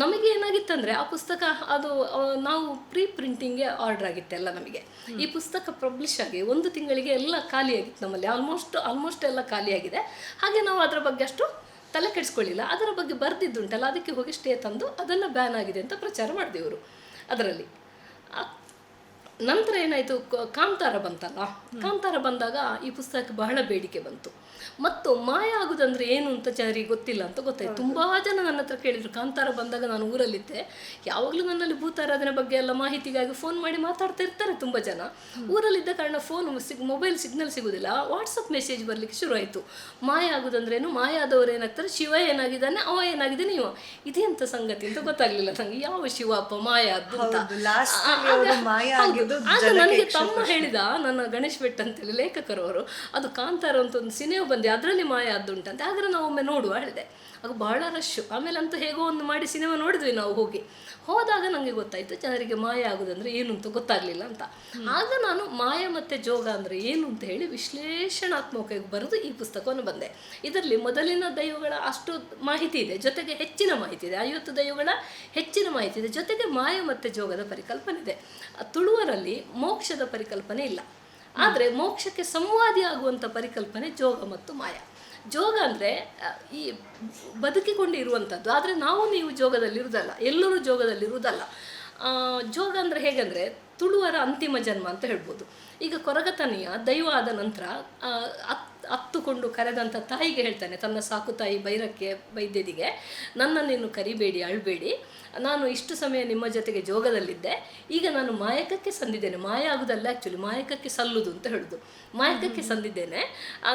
ನಮಗೆ ಏನಾಗಿತ್ತಂದ್ರೆ ಆ ಪುಸ್ತಕ ಅದು ನಾವು ಪ್ರೀ ಪ್ರಿಂಟಿಂಗ್ಗೆ ಆರ್ಡರ್ ಆಗಿತ್ತೆಲ್ಲ ನಮಗೆ. ಈ ಪುಸ್ತಕ ಪಬ್ಲಿಷ್ ಆಗಿ ಒಂದು ತಿಂಗಳಿಗೆ ಎಲ್ಲ ಖಾಲಿಯಾಗಿತ್ತು ನಮ್ಮಲ್ಲಿ. ಆಲ್ಮೋಸ್ಟ್ ಆಲ್ಮೋಸ್ಟ್ ಎಲ್ಲ ಖಾಲಿಯಾಗಿದೆ ಹಾಗೆ ನಾವು ಅದರ ಬಗ್ಗೆ ಅಷ್ಟು ತಲೆ ಕೆಡಿಸ್ಕೊಳ್ಳಿಲ್ಲ. ಅದರ ಬಗ್ಗೆ ಬರೆದಿದ್ದುಂಟಲ್ಲ, ಅದಕ್ಕೆ ಹೋಗಿ ಸ್ಟೇ ತಂದು ಅದನ್ನು ಬ್ಯಾನ್ ಆಗಿದೆ ಅಂತ ಪ್ರಚಾರ ಮಾಡಿದೆವರು ಅದರಲ್ಲಿ. ನಂತರ ಏನಾಯಿತು ಕಾಂತಾರ ಬಂತಲ್ಲ? ಕಾಂತಾರ ಬಂದಾಗ ಈ ಪುಸ್ತಕಕ್ಕೆ ಬಹಳ ಬೇಡಿಕೆ ಬಂತು. ಮತ್ತು ಮಾಯ ಆಗುದಂದ್ರೆ ಏನು ಅಂತ ಜನರಿಗೆ ಗೊತ್ತಿಲ್ಲ ಅಂತ ಗೊತ್ತಾಯ್ತು. ತುಂಬಾ ಜನ ನನ್ನ ಹತ್ರ ಕೇಳಿದ್ರು ಕಾಂತಾರ ಬಂದಾಗ ನಾನು ಊರಲ್ಲಿದ್ದೆ. ಯಾವಾಗಲೂ ನನ್ನಲ್ಲಿ ಭೂತಾರಾಧನೆ ಬಗ್ಗೆ ಎಲ್ಲ ಮಾಹಿತಿಗಾಗಿ ಫೋನ್ ಮಾಡಿ ಮಾತಾಡ್ತಾ ಇರ್ತಾರೆ ತುಂಬಾ ಜನ. ಊರಲ್ಲಿದ್ದ ಕಾರಣ ಫೋನ್ ಸಿಗ್ ಮೊಬೈಲ್ ಸಿಗ್ನಲ್ ಸಿಗೋದಿಲ್ಲ. ವಾಟ್ಸಪ್ ಮೆಸೇಜ್ ಬರ್ಲಿಕ್ಕೆ ಶುರು ಆಯ್ತು ಮಾಯ ಆಗುದಂದ್ರೇನು? ಮಾಯ ಆದವರು ಏನಾಗ್ತಾರೆ? ಶಿವ ಏನಾಗಿದ್ದಾನೆ? ಅವ ಏನಾಗಿದ್ದಾನೆ? ಇವ. ಇದೆಂತ ಸಂಗತಿ ಅಂತ ಗೊತ್ತಾಗ್ಲಿಲ್ಲ ನಂಗೆ. ಯಾವ ಶಿವ ಅಪ್ಪ ಮಾಯ ಆಗ- ನನಗೆ ತಮ್ಮ ಹೇಳಿದ ನನ್ನ ಗಣೇಶ್ ಭಟ್ ಅಂತೇಳಿ ಲೇಖಕರವರು ಅದು ಕಾಂತಾರ ಅಂತ ಒಂದು ಸಿನಿಮಾ ಬಂದೆ ಅದರಲ್ಲಿ ಮಾಯ ಅದ್ದುಂಟಂತೆ ಆದರೆ ನಾವು ಒಮ್ಮೆ ನೋಡುವ ಹೇಳಿದೆ. ಅದು ಬಹಳ ರಶ್ಶು ಆಮೇಲೆ ಅಂತೂ ಹೇಗೋ ಒಂದು ಮಾಡಿ ಸಿನಿಮಾ ನೋಡಿದ್ವಿ ನಾವು ಹೋಗಿ. ಹೋದಾಗ ನನಗೆ ಗೊತ್ತಾಯಿತು ಜನರಿಗೆ ಮಾಯ ಆಗೋದಂದ್ರೆ ಏನು ಅಂತ ಗೊತ್ತಾಗಲಿಲ್ಲ ಅಂತ. ಆಗ ನಾನು ಮಾಯ ಮತ್ತೆ ಜೋಗ ಅಂದರೆ ಏನು ಅಂತ ಹೇಳಿ ವಿಶ್ಲೇಷಣಾತ್ಮಕವಾಗಿ ಬರೆದು ಈ ಪುಸ್ತಕವನ್ನು ಬಂದೆ. ಇದರಲ್ಲಿ ಮೊದಲಿನ ದೈವಗಳ ಅಷ್ಟು ಮಾಹಿತಿ ಇದೆ ಜೊತೆಗೆ ಹೆಚ್ಚಿನ ಮಾಹಿತಿ ಇದೆ. ಐವತ್ತು ದೈವಗಳ ಹೆಚ್ಚಿನ ಮಾಹಿತಿ ಇದೆ ಜೊತೆಗೆ ಮಾಯ ಮತ್ತು ಜೋಗದ ಪರಿಕಲ್ಪನೆ ಇದೆ. ತುಳುವರಲ್ಲಿ ಮೋಕ್ಷದ ಪರಿಕಲ್ಪನೆ ಇಲ್ಲ. ಆದರೆ ಮೋಕ್ಷಕ್ಕೆ ಸಂವಾದಿ ಆಗುವಂಥ ಪರಿಕಲ್ಪನೆ ಜೋಗ ಮತ್ತು ಮಾಯ. ಜೋಗ ಅಂದರೆ ಈ ಬದುಕಿಕೊಂಡು ಇರುವಂಥದ್ದು ಆದರೆ ನಾವು ನೀವು ಜೋಗದಲ್ಲಿರುವುದಲ್ಲ ಎಲ್ಲರೂ ಜೋಗದಲ್ಲಿರುವುದಲ್ಲ ಜೋಗ ಅಂದರೆ ಹೇಗೆಂದರೆ, ತುಳುವರ ಅಂತಿಮ ಜನ್ಮ ಅಂತ ಹೇಳ್ಬೋದು. ಈಗ ಕೊರಗತನೆಯ ದೈವ ಆದ ನಂತರ ಅತ್ತುಕೊಂಡು ಕರೆದಂಥ ತಾಯಿಗೆ ಹೇಳ್ತಾನೆ ತನ್ನ ಸಾಕು ತಾಯಿ ಬೈರಕ್ಕೆ ವೈದ್ಯದಿಗೆ ನನ್ನನ್ನೇನು ಕರಿಬೇಡಿ ಅಳಬೇಡಿ. ನಾನು ಇಷ್ಟು ಸಮಯ ನಿಮ್ಮ ಜೊತೆಗೆ ಜೋಗದಲ್ಲಿದ್ದೆ. ಈಗ ನಾನು ಮಾಯಕಕ್ಕೆ ಸಂದಿದ್ದೇನೆ. ಮಾಯ ಆಗುದಲ್ಲ ಆ್ಯಕ್ಚುಲಿ ಮಾಯಕಕ್ಕೆ ಸಲ್ಲುದು ಅಂತ ಹೇಳುದು. ಮಾಯಕಕ್ಕೆ ಸಂದಿದ್ದೇನೆ.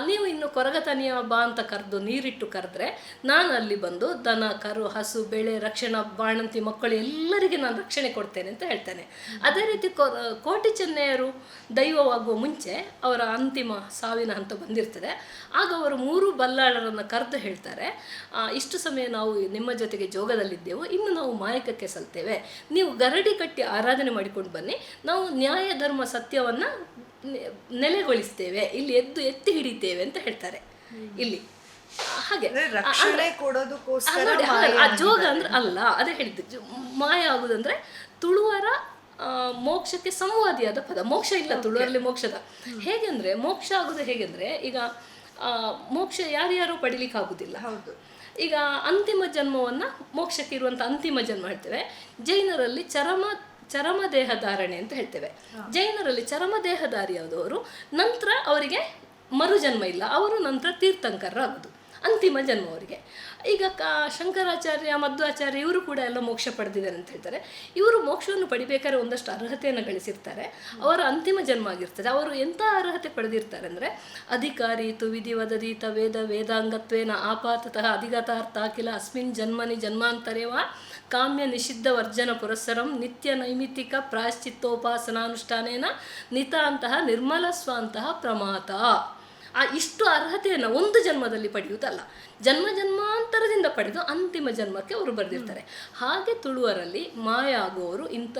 ನೀವು ಇನ್ನು ಕೊರಗತನಿಯ ಬಾ ಅಂತ ಕರೆದು ನೀರಿಟ್ಟು ಕರೆದ್ರೆ ನಾನು ಅಲ್ಲಿ ಬಂದು ದನ ಕರು ಹಸು ಬೆಳೆ ರಕ್ಷಣಾ ಬಾಣಂತಿ ಮಕ್ಕಳು ಎಲ್ಲರಿಗೆ ನಾನು ರಕ್ಷಣೆ ಕೊಡ್ತೇನೆ ಅಂತ ಹೇಳ್ತಾನೆ. ಅದೇ ರೀತಿ ಕೋ ಕೋಟಿ ಚೆನ್ನೆಯರು ದೈವವಾಗುವ ಮುಂಚೆ ಅವರ ಅಂತಿಮ ಸಾವಿನ ಹಂತ ಬಂದಿರ್ತದೆ. ಆಗ ಅವರು ಮೂರು ಬಲ್ಲಾಳರನ್ನು ಕರೆದು ಹೇಳ್ತಾರೆ ಇಷ್ಟು ಸಮಯ ನಾವು ನಿಮ್ಮ ಜೊತೆಗೆ ಜೋಗದಲ್ಲಿದ್ದೆವು ಇನ್ನು ನಾವು ಮಾಯಕಕ್ಕೆ ಸಲ್ತೇವೆ. ನೀವು ಗರಡಿ ಕಟ್ಟಿ ಆರಾಧನೆ ಮಾಡಿಕೊಂಡು ಬನ್ನಿ. ನಾವು ನ್ಯಾಯ ಧರ್ಮ ಸತ್ಯವನ್ನು ನೆಲೆಗೊಳಿಸ್ತೇವೆ. ಇಲ್ಲಿ ಎದ್ದು ಎತ್ತಿ ಹಿಡಿತೇವೆ ಅಂತ ಹೇಳ್ತಾರೆ. ಇಲ್ಲಿ. ಹಾಗೆ. ಕೊಡೋದಕ್ಕೋಸ್ಕರ ಜೋಗ ಅಂದ್ರೆ ಅಲ್ಲ ಅದೇ ಹೇಳಿದ್ದು. ಮಾಯ ಆಗುದಂದ್ರೆ ತುಳುವರ ಮೋಕ್ಷಕ್ಕೆ ಸಂವಾದಿಯಾದ ಪದ. ಮೋಕ್ಷ ಇಲ್ಲ ತುಳುವರಲ್ಲಿ ಮೋಕ್ಷದ. ಹೇಗೆಂದ್ರೆ ಮೋಕ್ಷ ಆಗುದು ಹೇಗೆಂದ್ರೆ ಈಗ ಮೋಕ್ಷ ಯಾರ್ಯಾರು ಪಡಿಲಿಕ್ಕೆ ಆಗುದಿಲ್ಲ ಹೌದು. ಈಗ ಅಂತಿಮ ಜನ್ಮವನ್ನ ಮೋಕ್ಷಕ್ಕೆ ಇರುವಂತ ಅಂತಿಮ ಜನ್ಮ ಹೇಳ್ತೇವೆ. ಜೈನರಲ್ಲಿ ಚರಮ ಚರಮ ದೇಹ ಧಾರಣೆ ಅಂತ ಹೇಳ್ತೇವೆ. ಜೈನರಲ್ಲಿ ಚರಮ ದೇಹಧಾರಿಯಾದವರು ನಂತರ ಅವರಿಗೆ ಮರುಜನ್ಮ ಇಲ್ಲ. ಅವರು ನಂತರ ತೀರ್ಥಂಕರರಾಗುದು. ಅಂತಿಮ ಜನ್ಮ ಅವರಿಗೆ. ಈಗ ಕ ಶಂಕರಾಚಾರ್ಯ, ಮಧ್ವಾಚಾರ್ಯ ಇವರು ಕೂಡ ಎಲ್ಲ ಮೋಕ್ಷ ಪಡೆದಿದ್ದಾರೆ ಅಂತ ಹೇಳ್ತಾರೆ. ಇವರು ಮೋಕ್ಷವನ್ನು ಪಡಿಬೇಕಾದ್ರೆ ಒಂದಷ್ಟು ಅರ್ಹತೆಯನ್ನು ಗಳಿಸಿರ್ತಾರೆ. ಅವರ ಅಂತಿಮ ಜನ್ಮ ಆಗಿರ್ತದೆ. ಅವರು ಎಂಥ ಅರ್ಹತೆ ಪಡೆದಿರ್ತಾರೆ ಅಂದರೆ, ಅಧಿಕಾರಿ ತು ವಿಧಿ ವೇದ ವೇದಾಂಗತ್ವೇನ ಆಪಾತತಃ ಅಧಿಗತಾರ್ಥ ಅಖಿಲ ಅಸ್ಮಿನ್ ಜನ್ಮನಿ ಜನ್ಮಾಂತರೇವ ಕಾಮ್ಯ ನಿಷಿದ್ಧ ವರ್ಜನ ಪುರಸ್ಸರಂ ನಿತ್ಯ ನೈಮಿತಿಕ ಪ್ರಾಯಶ್ಚಿತ್ತೋಪಾಸನಾನುಷ್ಠಾನೇನ ನಿತಾಂತಹ ನಿರ್ಮಲ ಸ್ವಾಂತಹ ಪ್ರಮಾತ. ಆ ಇಷ್ಟು ಅರ್ಹತೆಯನ್ನು ಒಂದು ಜನ್ಮದಲ್ಲಿ ಪಡೆಯುವುದಲ್ಲ. ಜನ್ಮ ಜನ್ಮಾಂತರದಿಂದ ಪಡೆದು ಅಂತಿಮ ಜನ್ಮಕ್ಕೆ ಅವರು ಬರೆದಿರ್ತಾರೆ. ಹಾಗೆ ತುಳುವರಲ್ಲಿ ಮಾಯ ಆಗುವವರು ಇಂಥ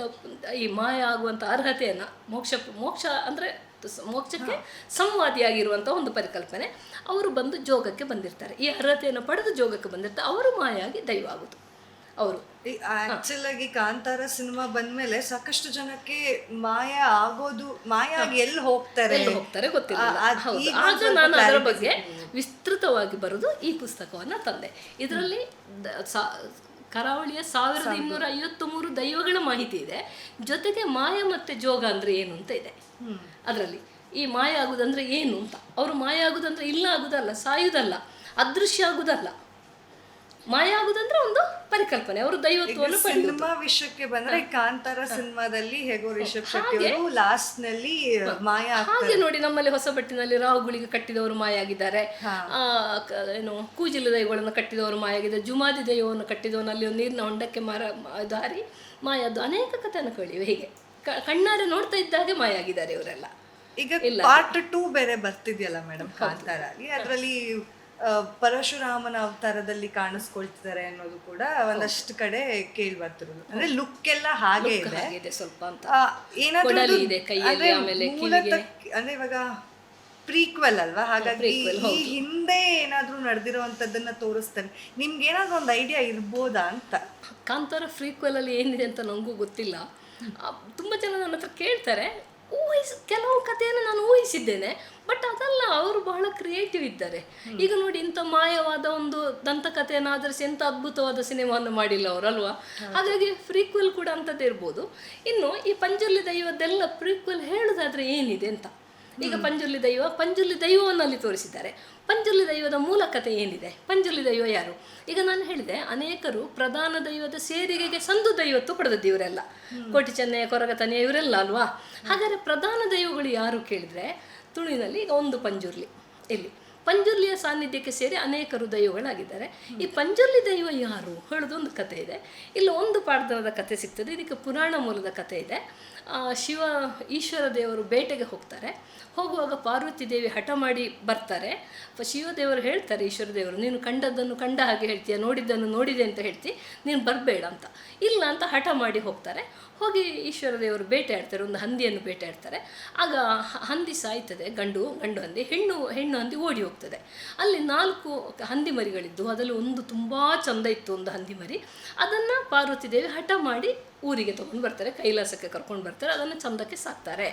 ಈ ಮಾಯ ಆಗುವಂಥ ಅರ್ಹತೆಯನ್ನು ಮೋಕ್ಷ ಮೋಕ್ಷ ಅಂದರೆ ಮೋಕ್ಷಕ್ಕೆ ಸಂವಾದಿಯಾಗಿರುವಂಥ ಒಂದು ಪರಿಕಲ್ಪನೆ. ಅವರು ಬಂದು ಜೋಗಕ್ಕೆ ಬಂದಿರ್ತಾರೆ. ಈ ಅರ್ಹತೆಯನ್ನು ಪಡೆದು ಜೋಗಕ್ಕೆ ಬಂದಿರ್ತಾರೆ ಅವರು ಮಾಯಾಗಿ ದೈವ ಆಗೋದು. ಅವರು ಆಕ್ಚುಲ್ ಆಗಿ ಕಾಂತಾರ ಸಿನಿಮಾ ಬಂದ್ಮೇಲೆ ಸಾಕಷ್ಟು ಜನಕ್ಕೆ ಮಾಯ ಆಗೋದು ಮಾಯ ಆಗಿ ಎಲ್ಲಿ ಹೋಗ್ತಾರೆ? ಎಲ್ಲಿ ಹೋಗ್ತಾರೆ ಗೊತ್ತಿಲ್ಲ ಆಗ ನಾನು ಅದರ ಬಗ್ಗೆ ವಿಸ್ತೃತವಾಗಿ ಬರೆದು ಈ ಪುಸ್ತಕವನ್ನು ತಂದೆ. ಇದರಲ್ಲಿ ಕರಾವಳಿಯ ಸಾವಿರದ ಇನ್ನೂರ ಐವತ್ತು ಮೂರು ದೈವಗಳ ಮಾಹಿತಿ ಇದೆ. ಜೊತೆಗೆ ಮಾಯ ಮತ್ತೆ ಜೋಗ ಅಂದ್ರೆ ಏನು ಅಂತ ಇದೆ. ಅದರಲ್ಲಿ ಈ ಮಾಯ ಆಗುದಂದ್ರೆ ಏನು ಅಂತ. ಅವರು ಮಾಯ ಆಗುದಂದ್ರೆ ಇಲ್ಲ ಆಗುದಲ್ಲ ಸಾಯುದಲ್ಲ ಅದೃಶ್ಯ ಆಗುದಲ್ಲ. ಮಾಯ ಆಗುದಂದ್ರೆ ಒಂದು ಪರಿಕಲ್ಪನೆ ಅವರು ದೈವತ್ವವನ್ನು ಸಿನಿಮಾ ವಿಷಯಕ್ಕೆ ಬಂದ್ರೆ ಕಾಂತಾರ ಸಿನಿಮಾದಲ್ಲಿ ಹೇಗೋ ರಿಷಬ್ ಶೆಟ್ಟಿ ಅವರು ಲಾಸ್ಟ್ನಲ್ಲಿ ಮಾಯ ಹಾಗೆ ನೋಡಿ ನಮ್ಮಲ್ಲಿ ಹೊಸಬಟ್ಟಿನಲ್ಲಿ ರಾಹುಗಳಿಗೆ ಕಟ್ಟಿದವರು ಮಾಯ ಆಗಿದ್ದಾರೆ. ಏನು ಕೂಜಿಲು ದೈವಗಳನ್ನು ಕಟ್ಟಿದವರು ಮಾಯ ಆಗಿದ್ದಾರೆ. ಜುಮಾದಿ ದೈವವನ್ನು ಕಟ್ಟಿದವನಲ್ಲಿ ಒಂದು ನೀರಿನ ಹೊಂಡಕ್ಕೆ ಮಾರ ದಾರಿ ಮಾಯದ್ದು ಅನೇಕ ಕಥೆಯನ್ನು ಕೇಳಿವೆ ಹೀಗೆ ಕಣ್ಣಾರೆ ನೋಡ್ತಾ ಇದ್ದಾಗೆ ಮಾಯ ಆಗಿದ್ದಾರೆ ಇವರೆಲ್ಲ. ಈಗ ಪಾರ್ಟ್ ಟೂ ಬೇರೆ ಬರ್ತಿದ್ಯಲ್ಲ ಮೇಡಮ್ ಕಾಂತಾರ ಅದರಲ್ಲಿ ಪರಶುರಾಮನ ಅವತಾರದಲ್ಲಿ ಕಾಣಿಸ್ಕೊಳ್ತಿದ್ದಾರೆ ಅನ್ನೋದು ಕೂಡ ಒಂದಷ್ಟು ಕಡೆ ಕೇಳಿ ಬರ್ತಿರೋದು. ಅಂದ್ರೆ ಲುಕ್ ಎಲ್ಲ ಹಾಗೆ ಇದೆ. ಸ್ವಲ್ಪ ಅಂತ. ಏನಾದ್ರೂ ಅಂದ್ರೆ ಇವಾಗ ಪ್ರೀಕ್ವೆಲ್ ಅಲ್ವಾ? ಹಾಗಾಗಿ ಈ ಹಿಂದೆ. ಏನಾದ್ರೂ ನಡೆದಿರೋವಂಥದ್ದನ್ನ ತೋರಿಸ್ತಾನೆ. ನಿಮ್ಗೆ ಏನಾದ್ರೂ ಒಂದು ಐಡಿಯಾ ಇರ್ಬೋದಾ ಅಂತ? ಕಾಂತಾರ ಫ್ರೀಕ್ವೆಲಲ್ಲಿ ಏನಿದೆ ಅಂತ ನಂಗೂ ಗೊತ್ತಿಲ್ಲ. ತುಂಬಾ ತುಂಬ ಜನ ನನ್ನ ಹತ್ರ ಕೇಳ್ತಾರೆ. ಊಹಿಸ್ ಕೆಲವು ಕಥೆಯನ್ನು ನಾನು ಊಹಿಸಿದ್ದೇನೆ ಬಟ್ ಅದಲ್ಲ ಅವರು ಬಹಳ ಕ್ರಿಯೇಟಿವ್ ಇದ್ದಾರೆ. ಈಗ ನೋಡಿ ಇಂಥ ಮಾಯವಾದ ಒಂದು ದಂತಕಥೆಯನ್ನು ಆಧರಿಸಿ ಎಂಥ ಅದ್ಭುತವಾದ ಸಿನಿಮಾವನ್ನು ಮಾಡಿಲ್ಲ ಅವರು ಅಲ್ವಾ? ಹಾಗಾಗಿ ಫ್ರೀಕ್ವೆಲ್ ಕೂಡ ಅಂಥದ್ದೇ ಇರ್ಬೋದು. ಇನ್ನು ಈ ಪಂಜುರ್ಲಿ ದೈವದೆಲ್ಲ ಪ್ರೀಕ್ವೆಲ್ ಹೇಳೋದಾದ್ರೆ ಏನಿದೆ ಅಂತ? ಈಗ ಪಂಜುರ್ಲಿ ದೈವ ಪಂಜುರ್ಲಿ ದೈವವನ್ನು ಅಲ್ಲಿ ತೋರಿಸಿದ್ದಾರೆ. ಪಂಜುರ್ಲಿ ದೈವದ ಮೂಲ ಕಥೆ ಏನಿದೆ? ಪಂಜುರ್ಲಿ ದೈವ ಯಾರು? ಈಗ ನಾನು ಹೇಳಿದೆ, ಅನೇಕರು ಪ್ರಧಾನ ದೈವದ ಸೇರಿಗೆಗೆ ಸಂದು ದೈವತ್ತು ಪಡೆದದ್ದು ಇವರೆಲ್ಲ. ಕೋಟಿ ಚೆನ್ನಯ್ಯ ಕೊರಗತನೆಯ ಇವರೆಲ್ಲ ಅಲ್ವಾ? ಹಾಗಾದರೆ ಪ್ರಧಾನ ದೈವಗಳು ಯಾರು ಕೇಳಿದ್ರೆ ತುಳುವಿನಲ್ಲಿ ಈಗ ಒಂದು ಪಂಜುರ್ಲಿ. ಇಲ್ಲಿ ಪಂಜುರ್ಲಿಯ ಸಾನ್ನಿಧ್ಯಕ್ಕೆ ಸೇರಿ ಅನೇಕರು ದೈವಗಳಾಗಿದ್ದಾರೆ. ಈ ಪಂಜುರ್ಲಿ ದೈವ ಯಾರು? ಹೇಳೋದೊಂದು ಕಥೆ ಇದೆ. ಇಲ್ಲಿ, ಒಂದು ಪಾಡ್ದನದ ಕಥೆ ಸಿಗ್ತದೆ, ಇದಕ್ಕೆ ಪುರಾಣ ಮೂಲದ ಕಥೆ ಇದೆ. ಶಿವ ಈಶ್ವರ ದೇವರು ಬೇಟೆಗೆ ಹೋಗ್ತಾರೆ. ಹೋಗುವಾಗ ಪಾರ್ವತಿ ದೇವಿ ಹಠ ಮಾಡಿ ಬರ್ತಾರೆ. ಶಿವ ಶಿವದೇವರು ಹೇಳ್ತಾರೆ, ಈಶ್ವರ ದೇವರು, ನೀನು ಕಂಡದ್ದನ್ನು ಕಂಡ ಹಾಗೆ ಹೇಳ್ತೀಯ, ನೋಡಿದ್ದನ್ನು ನೋಡಿದೆ ಅಂತ ಹೇಳ್ತಿ, ನೀನು ಬರಬೇಡ ಅಂತ. ಇಲ್ಲ ಅಂತ ಹಠ ಮಾಡಿ ಹೋಗ್ತಾರೆ. ಹೋಗಿ ಈಶ್ವರ ದೇವರು ಬೇಟೆ ಆಡ್ತಾರೆ ಒಂದು ಹಂದಿಯನ್ನು ಬೇಟೆ ಆಡ್ತಾರೆ ಆಗ ಹಂದಿ ಸಾಯ್ತದೆ, ಗಂಡು ಗಂಡು ಹಂದಿ, ಹೆಣ್ಣು ಹೆಣ್ಣು ಹಂದಿ ಓಡಿ ಹೋಗ್ತದೆ. ಅಲ್ಲಿ ನಾಲ್ಕು ಹಂದಿ ಮರಿಗಳಿದ್ದು, ಅದರಲ್ಲಿ ಒಂದು ತುಂಬ ಚಂದ ಇತ್ತು ಒಂದು ಹಂದಿ ಮರಿ. ಅದನ್ನು ಪಾರ್ವತಿ ದೇವಿ ಹಠ ಮಾಡಿ ಊರಿಗೆ ತಗೊಂಡು ಬರ್ತಾರೆ, ಕೈಲಾಸಕ್ಕೆ ಕರ್ಕೊಂಡು ಬರ್ತಾರೆ. ಅದನ್ನು ಚಂದಕ್ಕೆ ಸಾಕ್ತಾರೆ.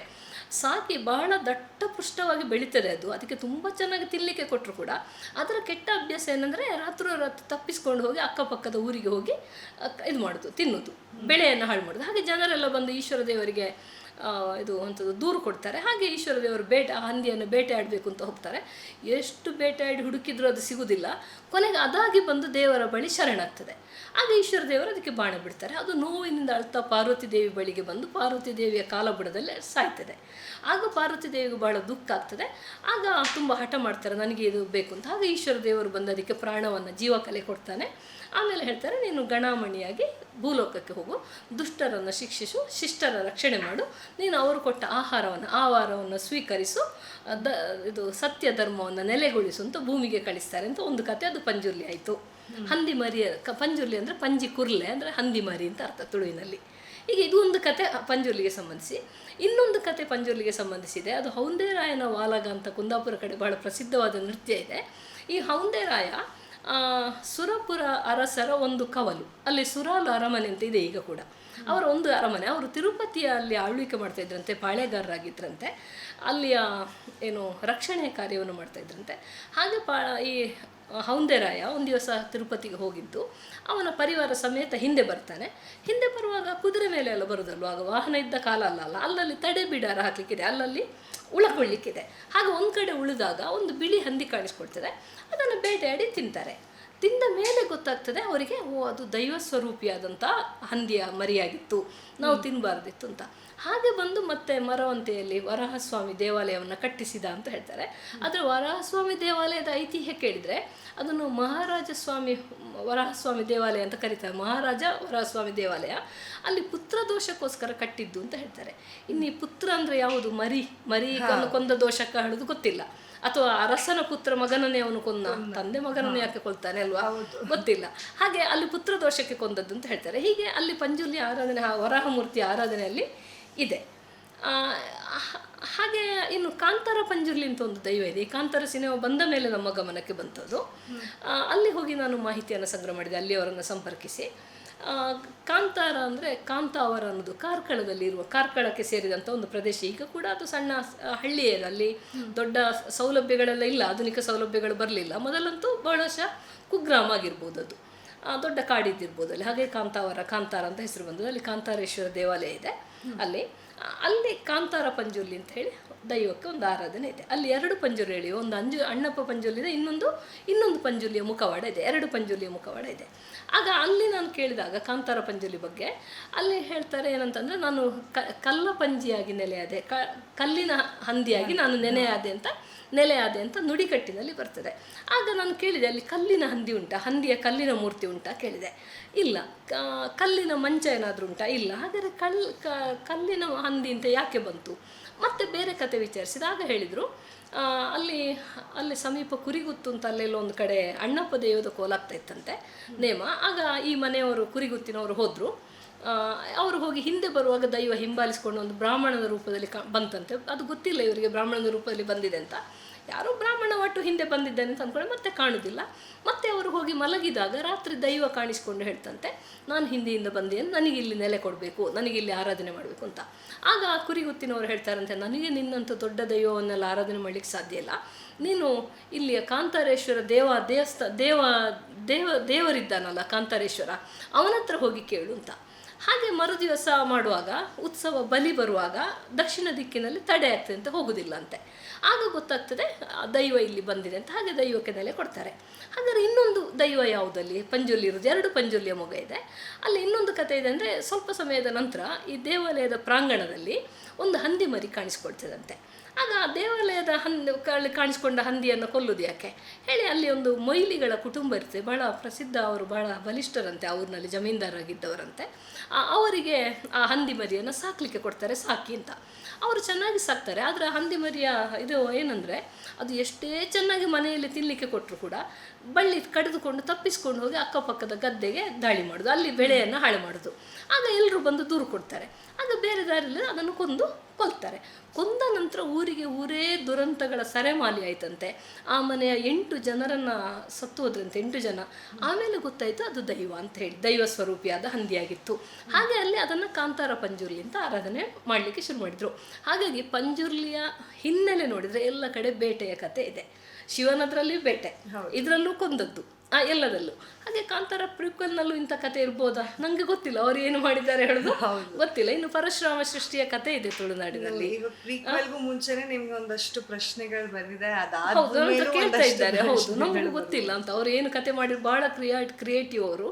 ಸಾಕಿ ಬಹಳ ದಟ್ಟ ಪುಷ್ಟವಾಗಿ ಬೆಳೀತದೆ ಅದು. ಅದಕ್ಕೆ ತುಂಬ ಚೆನ್ನಾಗಿ ತಿನ್ನಲಿಕ್ಕೆ ಕೊಟ್ಟರು ಕೂಡ. ಅದರ ಕೆಟ್ಟ ಅಭ್ಯಾಸ ಏನಂದರೆ ರಾತ್ರಿ ರಾತ್ರಿ ತಪ್ಪಿಸ್ಕೊಂಡು ಹೋಗಿ ಅಕ್ಕಪಕ್ಕದ ಊರಿಗೆ ಹೋಗಿ ಇದು ಮಾಡೋದು ತಿನ್ನೋದು ಬೆಳೆಯನ್ನು ಹಾಳು ಮಾಡೋದು. ಹಾಗೆ ಜನರೆಲ್ಲ ಬಂದು ಈಶ್ವರ ದೇವರಿಗೆ ಇದು ಅಂಥದ್ದು ದೂರು ಕೊಡ್ತಾರೆ. ಹಾಗೆ ಈಶ್ವರ ದೇವರು ಬೇಟೆ, ಆ ಹಂದಿಯನ್ನು ಬೇಟೆಯಾಡಬೇಕು ಅಂತ ಹೋಗ್ತಾರೆ. ಎಷ್ಟು ಬೇಟೆಯಾಡಿ ಹುಡುಕಿದ್ರೂ ಅದು ಸಿಗುವುದಿಲ್ಲ ಕೊನೆಗೆ ಅದಾಗಿ ಬಂದು ದೇವರ ಬಳಿ ಶರಣಾಗ್ತದೆ. ಆಗ ಈಶ್ವರ ದೇವರು ಅದಕ್ಕೆ ಬಾಣ ಬಿಡ್ತಾರೆ. ಅದು ನೋವಿನಿಂದ ಅಳ್ತಾ ಪಾರ್ವತಿ ದೇವಿ ಬಳಿಗೆ ಬಂದು ಪಾರ್ವತಿ ದೇವಿಯ ಕಾಲಬುಡದಲ್ಲೇ ಸಾಯ್ತದೆ. ಆಗ ಪಾರ್ವತಿ ದೇವಿಗೆ ಬಹಳ ದುಃಖ ಆಗ್ತದೆ. ಆಗ ತುಂಬ ಹಠ ಮಾಡ್ತಾರೆ, ನನಗೆ ಇದು ಬೇಕು ಅಂತ. ಆಗ ಈಶ್ವರ ದೇವರು ಬಂದು ಅದಕ್ಕೆ ಪ್ರಾಣವನ್ನು ಜೀವಕಲೆ ಕೊಡ್ತಾನೆ. ಆಮೇಲೆ ಹೇಳ್ತಾರೆ ನೀನು ಗಣಾಮಣಿಯಾಗಿ ಭೂಲೋಕಕ್ಕೆ ಹೋಗು ದುಷ್ಟರನ್ನು ಶಿಕ್ಷಿಸು ಶಿಷ್ಟರ ರಕ್ಷಣೆ ಮಾಡು ನೀನು ಅವರು ಕೊಟ್ಟ ಆಹಾರವನ್ನು ಆಹಾರವನ್ನು ಸ್ವೀಕರಿಸು ದ ಇದು ಸತ್ಯ ಧರ್ಮವನ್ನು ನೆಲೆಗೊಳಿಸು ಅಂತ ಭೂಮಿಗೆ ಕಳಿಸ್ತಾರೆ ಅಂತ ಒಂದು ಕತೆ ಅದು ಪಂಜುರ್ಲಿ ಆಯಿತು. ಹಂದಿ ಮರಿ ಕ ಪಂಜುರ್ಲಿ ಅಂದರೆ ಪಂಜಿ ಕುರ್ಲೆ ಅಂದರೆ ಹಂದಿ ಮರಿ ಅಂತ ಅರ್ಥ ತುಳುವಿನಲ್ಲಿ. ಈಗ ಇದು ಒಂದು ಕತೆ ಪಂಜುರ್ಲಿಗೆ ಸಂಬಂಧಿಸಿ. ಇನ್ನೊಂದು ಕತೆ ಪಂಜುರ್ಲಿಗೆ ಸಂಬಂಧಿಸಿದೆ ಅದು ಹೌಂದೇರಾಯನ ವಾಲಗ ಅಂತ ಕುಂದಾಪುರ ಕಡೆ ಬಹಳ ಪ್ರಸಿದ್ಧವಾದ ನೃತ್ಯ ಇದೆ. ಈ ಹೌಂದೇರಾಯ ಸುರಪುರ ಅರಸರ ಒಂದು ಕವಲು. ಅಲ್ಲಿ ಸುರಾಲು ಅರಮನೆ ಅಂತ ಇದೆ ಈಗ ಕೂಡ. ಅವರ ಒಂದು ಅರಮನೆ. ಅವರು ತಿರುಪತಿಯಲ್ಲಿ ಆಳ್ವಿಕೆ ಮಾಡ್ತಾ ಇದ್ರಂತೆ, ಪಾಳೆಗಾರರಾಗಿದ್ರಂತೆ. ಅಲ್ಲಿಯ, ಏನು, ರಕ್ಷಣೆ ಕಾರ್ಯವನ್ನು ಮಾಡ್ತಾ ಇದ್ರಂತೆ. ಹಾಗೆ ಪಾ, ಈ ಹೌಂದೆರಾಯ ಒಂದು ದಿವಸ ತಿರುಪತಿಗೆ ಹೋಗಿದ್ದು. ಅವನ ಪರಿವಾರ ಸಮೇತ ಹಿಂದೆ ಬರ್ತಾನೆ. ಹಿಂದೆ ಬರುವಾಗ ಕುದುರೆ ಮೇಲೆ ಎಲ್ಲ ಬರೋದಲ್ವ? ಆಗ ವಾಹನ ಇದ್ದ ಕಾಲ ಅಲ್ಲ ಅಲ್ಲ, ಅಲ್ಲಲ್ಲಿ ತಡೆ ಬಿಡಾರ ಹಾಕಲಿಕ್ಕಿದೆ, ಅಲ್ಲಲ್ಲಿ ಉಳ್ಕೊಳ್ಳಿಕ್ಕಿದೆ. ಹಾಗೆ ಒಂದು ಕಡೆ ಉಳಿದಾಗ ಒಂದು ಬಿಳಿ ಹಂದಿ ಕಾಣಿಸ್ಕೊಳ್ತದೆ. ಅದನ್ನು ಬೇಟೆಯಾಡಿ ತಿಂತಾರೆ. ತಿಂದ ಮೇಲೆ ಗೊತ್ತಾಗ್ತದೆ ಅವರಿಗೆ ಓ ಅದು ದೈವ ಸ್ವರೂಪಿಯಾದಂಥ ಹಂದಿಯ ಮರಿಯಾಗಿತ್ತು ನಾವು ತಿನ್ನಬಾರ್ದಿತ್ತು ಅಂತ. ಹಾಗೆ ಬಂದು ಮತ್ತೆ ಮರವಂತೆಯಲ್ಲಿ ವರಹಸ್ವಾಮಿ ದೇವಾಲಯವನ್ನು ಕಟ್ಟಿಸಿದ ಅಂತ ಹೇಳ್ತಾರೆ. ಆದರೆ ವರಹಸ್ವಾಮಿ ದೇವಾಲಯದ ಐತಿಹ್ಯ ಕೇಳಿದರೆ ಅದನ್ನು ಮಹಾರಾಜ ಸ್ವಾಮಿ ವರಹಸ್ವಾಮಿ ದೇವಾಲಯ ಅಂತ ಕರೀತಾರೆ. ಮಹಾರಾಜ ವರಹಸ್ವಾಮಿ ದೇವಾಲಯ. ಅಲ್ಲಿ ಪುತ್ರ ದೋಷಕ್ಕೋಸ್ಕರ ಕಟ್ಟಿದ್ದು ಅಂತ ಹೇಳ್ತಾರೆ. ಇನ್ನು ಈ ಪುತ್ರ ಅಂದರೆ ಯಾವುದು? ಮರಿ. ಮರಿ ಕೊಂದ ದೋಷಕ್ಕೆ ಹೇಳೋದು ಗೊತ್ತಿಲ್ಲ. ಅಥವಾ ಅರಸನ ಪುತ್ರ ಮಗನನ್ನೇ ಅವನು ಕೊಂದ ತಂದೆ ಮಗನನ್ನೇ ಯಾಕೆ ಕೊಲ್ತಾನೆ ಅಲ್ವಾ? ಗೊತ್ತಿಲ್ಲ. ಹಾಗೆ ಅಲ್ಲಿ ಪುತ್ರ ದೋಷಕ್ಕೆ ಕೊಂದದ್ದು ಅಂತ ಹೇಳ್ತಾರೆ. ಹೀಗೆ ಅಲ್ಲಿ ಪಂಜುಲಿ ಆರಾಧನೆ ವರಾಹಮೂರ್ತಿ ಆರಾಧನೆಯಲ್ಲಿ ಇದೆ. ಹಾಗೆ ಇನ್ನು ಕಾಂತಾರ ಪಂಜುರ್ಲಿ ಅಂತ ಒಂದು ದೈವ ಇದೆ. ಈ ಕಾಂತಾರ ಸಿನಿಮಾ ಬಂದ ಮೇಲೆ ನಮ್ಮ ಗಮನಕ್ಕೆ ಬಂತದ್ದು ಅಲ್ಲಿ ಹೋಗಿ ನಾನು ಮಾಹಿತಿಯನ್ನು ಸಂಗ್ರಹ ಮಾಡಿದೆ. ಅಲ್ಲಿ ಅವರನ್ನು ಸಂಪರ್ಕಿಸಿ. ಕಾಂತಾರ ಅಂದರೆ ಕಾಂತಾವರ ಅನ್ನೋದು ಕಾರ್ಕಳದಲ್ಲಿ ಇರುವ ಕಾರ್ಕಳಕ್ಕೆ ಸೇರಿದಂಥ ಒಂದು ಪ್ರದೇಶ. ಈಗ ಕೂಡ ಅದು ಸಣ್ಣ ಹಳ್ಳಿಯೇ ಅಲ್ಲಿ ದೊಡ್ಡ ಸೌಲಭ್ಯಗಳೆಲ್ಲ ಇಲ್ಲ, ಆಧುನಿಕ ಸೌಲಭ್ಯಗಳು ಬರಲಿಲ್ಲ. ಮೊದಲಂತೂ ಬಹಳಶಃ ಕುಗ್ರಾಮ ಆಗಿರ್ಬೋದು ಅದು. ದೊಡ್ಡ ಕಾಡಿದ್ದಿರ್ಬೋದು ಅಲ್ಲಿ. ಹಾಗೆ ಕಾಂತಾವರ ಕಾಂತಾರ ಅಂತ ಹೆಸರು ಬಂದದ್ದು. ಅಲ್ಲಿ ಕಾಂತಾರೇಶ್ವರ ದೇವಾಲಯ ಇದೆ. ಅಲ್ಲಿ ಅಲ್ಲಿ ಕಾಂತಾರ ಪಂಜುರ್ಲಿ ಅಂತ ಹೇಳಿ ದೈವಕ್ಕೆ ಒಂದು ಆರಾಧನೆ ಇದೆ. ಅಲ್ಲಿ ಎರಡು ಪಂಜುಲಿ ಹೇಳಿ ಒಂದು ಅಂಜು, ಅಣ್ಣಪ್ಪ ಪಂಜುರ್ಲಿ ಇದೆ, ಇನ್ನೊಂದು ಇನ್ನೊಂದು ಪಂಜುರ್ಲಿಯ ಮುಖವಾಡ ಇದೆ. ಎರಡು ಪಂಜುರ್ಲಿಯ ಮುಖವಾಡ ಇದೆ. ಆಗ ಅಲ್ಲಿ ನಾನು ಕೇಳಿದಾಗ ಕಾಂತಾರ ಪಂಜುರ್ಲಿ ಬಗ್ಗೆ, ಅಲ್ಲಿ ಹೇಳ್ತಾರೆ ಏನಂತಂದರೆ, ನಾನು ಕಲ್ಲ ಪಂಜಿಯಾಗಿ ನೆಲೆಯಾದೆ ಕಲ್ಲಿನ ಹಂದಿಯಾಗಿ ನಾನು ನೆನೆಯಾದೆ ಅಂತ, ನೆಲೆಯಾದೆ ಅಂತ ನುಡಿಕಟ್ಟಿನಲ್ಲಿ ಬರ್ತದೆ. ಆಗ ನಾನು ಕೇಳಿದೆ, ಅಲ್ಲಿ ಕಲ್ಲಿನ ಹಂದಿ ಉಂಟಾ, ಹಂದಿಯ ಕಲ್ಲಿನ ಮೂರ್ತಿ ಉಂಟಾ ಕೇಳಿದೆ. ಇಲ್ಲ ಕಲ್ಲಿನ ಮಂಚ ಏನಾದರೂ ಉಂಟಾ? ಇಲ್ಲ. ಹಾಗಾದರೆ ಕಲ್ ಕಲ್ಲಿನ ಹಂದಿ ಅಂತ ಯಾಕೆ ಬಂತು? ಮತ್ತೆ ಬೇರೆ ಕತೆ ವಿಚಾರಿಸಿದಾಗ ಹೇಳಿದರು ಅಲ್ಲಿ ಅಲ್ಲಿ ಸಮೀಪ ಕುರಿಗುತ್ತು ಅಂತ ಅಲ್ಲೆಲ್ಲ ಒಂದು ಕಡೆ ಅಣ್ಣಪ್ಪ ದೇವದ ಕೋಲಾಗ್ತಾ ಇತ್ತಂತೆ, ನೇಮ. ಆಗ ಈ ಮನೆಯವರು, ಕುರಿಗುತ್ತಿನವರು ಹೋದರು. ಅವರು ಹೋಗಿ ಹಿಂದೆ ಬರುವಾಗ ದೈವ ಹಿಂಬಾಲಿಸ್ಕೊಂಡು ಒಂದು ಬ್ರಾಹ್ಮಣದ ರೂಪದಲ್ಲಿ ಕ, ಬಂತಂತೆ. ಅದು ಗೊತ್ತಿಲ್ಲ ಇವರಿಗೆ ಬ್ರಾಹ್ಮಣದ ರೂಪದಲ್ಲಿ ಬಂದಿದೆ ಅಂತ. ಯಾರೋ ಬ್ರಾಹ್ಮಣ ಒಟ್ಟು ಹಿಂದೆ ಬಂದಿದ್ದಾನೆ ಅಂತ ಅಂದ್ಕೊಂಡು ಮತ್ತೆ ಕಾಣುವುದಿಲ್ಲ ಮತ್ತೆ ಅವರು ಹೋಗಿ ಮಲಗಿದಾಗ ರಾತ್ರಿ ದೈವ ಕಾಣಿಸ್ಕೊಂಡು ಹೇಳ್ತಂತೆ, ನಾನು ಹಿಂದಿಯಿಂದ ಬಂದೆ ನನಗೆ ಇಲ್ಲಿ ನೆಲೆ ಕೊಡಬೇಕು ನನಗಿಲ್ಲಿ ಆರಾಧನೆ ಮಾಡಬೇಕು ಅಂತ. ಆಗ ಆ ಕುರಿಗುತ್ತಿನವರು ಹೇಳ್ತಾರಂತೆ, ನನಗೆ ನಿನ್ನಂಥ ದೊಡ್ಡ ದೈವವನ್ನೆಲ್ಲ ಆರಾಧನೆ ಮಾಡಲಿಕ್ಕೆ ಸಾಧ್ಯ ಇಲ್ಲ. ನೀನು ಇಲ್ಲಿಯ ಕಾಂತಾರೇಶ್ವರ ದೇವ, ದೇವಸ್ಥ, ದೇವ ದೇವ, ದೇವರಿದ್ದಾನಲ್ಲ ಕಾಂತಾರೇಶ್ವರ ಅವನ ಹತ್ರ ಹೋಗಿ ಕೇಳು ಅಂತ. ಹಾಗೆ ಮರುದಿವಸ ಮಾಡುವಾಗ, ಉತ್ಸವ ಬಲಿ ಬರುವಾಗ ದಕ್ಷಿಣ ದಿಕ್ಕಿನಲ್ಲಿ ತಡೆ ಆಗ್ತದೆ ಅಂತ ಹೋಗುದಿಲ್ಲ ಅಂತೆ ಆಗ ಗೊತ್ತಾಗ್ತದೆ ದೈವ ಇಲ್ಲಿ ಬಂದಿದೆ ಅಂತ ಹಾಗೆ ದೈವಕ್ಕೆ ನೆಲೆ ಕೊಡ್ತಾರೆ. ಹಾಗಾದ್ರೆ ಇನ್ನೊಂದು ದೈವ ಯಾವುದಲ್ಲಿ? ಪಂಜುಲಿ ಇರೋದು ಎರಡು ಪಂಜುಲಿಯ ಮೊಗ ಇದೆ. ಅಲ್ಲಿ ಇನ್ನೊಂದು ಕತೆ ಇದೆ ಅಂದರೆ ಸ್ವಲ್ಪ ಸಮಯದ ನಂತರ ಈ ದೇವಾಲಯದ ಪ್ರಾಂಗಣದಲ್ಲಿ ಒಂದು ಹಂದಿ ಮರಿ ಕಾಣಿಸ್ಕೊಳ್ತದಂತೆ. ಆಗ ದೇವಾಲಯದ ಹಂದಿ ಕಾಣಿಸ್ಕೊಂಡ ಹಂದಿಯನ್ನು ಕೊಲ್ಲುದು ಯಾಕೆ? ಹೇಳಿ ಅಲ್ಲಿ ಒಂದು ಮೊಯ್ಲಿಗಳ ಕುಟುಂಬ ಇರ್ತದೆ. ಬಹಳ ಪ್ರಸಿದ್ಧ ಅವರು, ಬಹಳ ಬಲಿಷ್ಠರಂತೆ ಆ ಊರಿನಲ್ಲಿ ಜಮೀನ್ದಾರಾಗಿದ್ದವರಂತೆ. ಅವರಿಗೆ ಆ ಹಂದಿ ಮರಿಯನ್ನು ಸಾಕಲಿಕ್ಕೆ ಕೊಡ್ತಾರೆ, ಸಾಕಿ ಅಂತ. ಅವರು ಚೆನ್ನಾಗಿ ಸಾಕ್ತಾರೆ. ಆದರೆ ಹಂದಿ ಮರಿಯ ಇದು ಏನಂದರೆ, ಅದು ಎಷ್ಟೇ ಚೆನ್ನಾಗಿ ಮನೆಯಲ್ಲಿ ತಿನ್ನಲಿಕ್ಕೆ ಕೊಟ್ಟರು ಕೂಡ ಬಳ್ಳಿ ಕಡಿದುಕೊಂಡು ತಪ್ಪಿಸ್ಕೊಂಡು ಹೋಗಿ ಅಕ್ಕಪಕ್ಕದ ಗದ್ದೆಗೆ ದಾಳಿ ಮಾಡೋದು, ಅಲ್ಲಿ ಬೆಳೆಯನ್ನು ಹಾಳು ಮಾಡೋದು. ಆಗ ಎಲ್ಲರೂ ಬಂದು ದೂರು ಕೊಡ್ತಾರೆ. ಆಗ ಬೇರೆ ದಾರಿಯಲ್ಲಿ ಅದನ್ನು ಕೊಂದು ಕೊಲ್ತಾರೆ. ಕೊಂದ ನಂತರ ಊರಿಗೆ ಊರೇ ದುರಂತಗಳ ಸರೆಮಾಲಿ ಆಯ್ತಂತೆ. ಆ ಮನೆಯ ಎಂಟು ಜನರನ್ನ ಸತ್ತು ಹೋದ್ರಂತೆ ಎಂಟು ಜನ. ಆಮೇಲೆ ಗೊತ್ತಾಯ್ತು ಅದು ದೈವ ಅಂತ ಹೇಳಿ, ದೈವ ಸ್ವರೂಪಿಯಾದ ಹಂದಿಯಾಗಿತ್ತು. ಹಾಗೆ ಅಲ್ಲಿ ಅದನ್ನು ಕಾಂತಾರ ಪಂಜುರ್ಲಿ ಅಂತ ಆರಾಧನೆ ಮಾಡಲಿಕ್ಕೆ ಶುರು ಮಾಡಿದ್ರು. ಹಾಗಾಗಿ ಪಂಜುರ್ಲಿಯ ಹಿನ್ನೆಲೆ ನೋಡಿದರೆ ಎಲ್ಲ ಕಡೆ ಬೇಟೆಯ ಕತೆ ಇದೆ. ಶಿವನದ್ರಲ್ಲಿ ಬೇಟೆ ಇದರಲ್ಲೂ ಕೊಂದದ್ದು. ಆ ಎಲ್ಲದಲ್ಲೂ ಹಾಗೆ ಕಾಂತಾರ ಪ್ರಿಕ್ವೆಲ್ನಲ್ಲೂ ಇಂಥ ಕತೆ ಇರ್ಬೋದಾ? ನಂಗೆ ಗೊತ್ತಿಲ್ಲ. ಅವ್ರು ಏನು ಮಾಡಿದ್ದಾರೆ ಹೇಳೋದು? ಗೊತ್ತಿಲ್ಲ. ಇನ್ನು ಪರಶುರಾಮ ಸೃಷ್ಟಿಯ ಕತೆ ಇದೆ ತುಳುನಾಡಿನಲ್ಲಿ. ಈಗ ಪ್ರೀಕ್ವೆಲ್ಗೂ ಮುಂಚೆನೆ ನಿಮ್ಗೆ ಒಂದಷ್ಟು ಪ್ರಶ್ನೆಗಳು ಬಂದಿದೆ. ಕೇಳ್ತಾ ಇದ್ದಾರೆ. ಹೌದು ನಮಗೂ ಗೊತ್ತಿಲ್ಲ ಅಂತ. ಅವ್ರು ಏನು ಕತೆ ಮಾಡಿದ್ರು? ಬಹಳ ಕ್ರಿಯಾ ಕ್ರಿಯೇಟಿವ್ ಅವರು.